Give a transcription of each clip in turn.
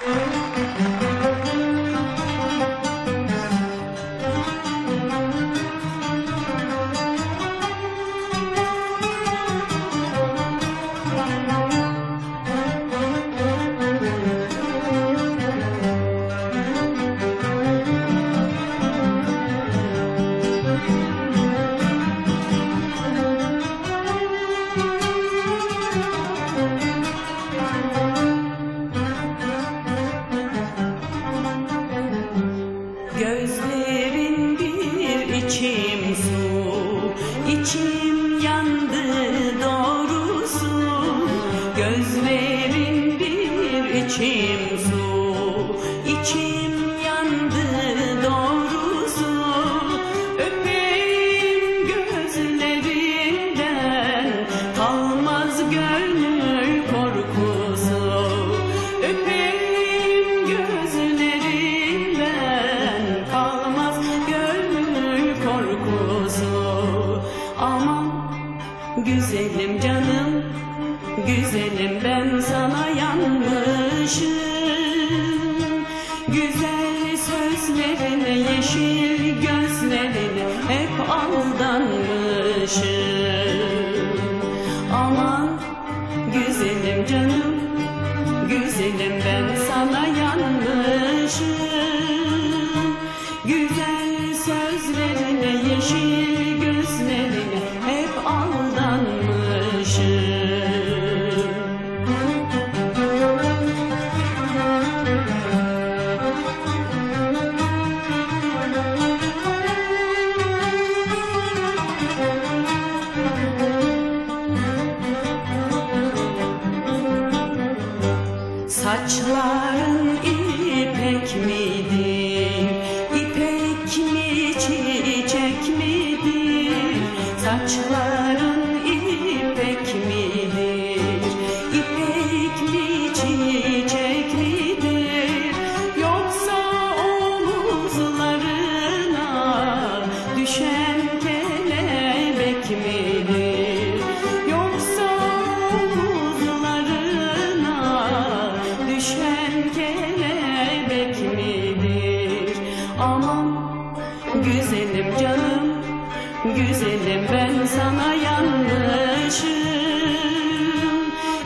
Gözlerin içim yandı doğrusu. Gözlerin bir içim su, içim yandı doğrusu. Öpeyim gözlerinden, kalmaz gönül korkusu. Öpeyim gözlerinden, kalmaz gönül korkusu. Aman güzelim canım, güzelim ben sana yanmışım. Güzel sözlerine, yeşil gözlerine hep aldanmışım. Aman güzelim canım, güzelim ben sana yanmışım. Güzel sözlerine, yeşil Saçların ipek midir? İpek mi çiçek midir? Saçların ipek midir? İpek mi çiçek midir? Yoksa omuzlarına düşen kelebek midir? Güzelim canım, güzelim ben sana yanmışım.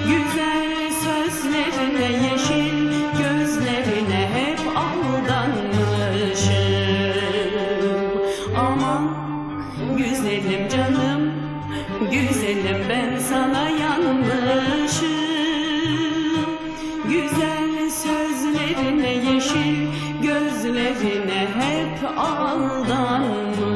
Güzel sözlerine, yeşil gözlerine hep aldanmışım. Aman güzelim canım, güzelim Güzel sözlerine, yeşil gözlerine hep aldanmışım.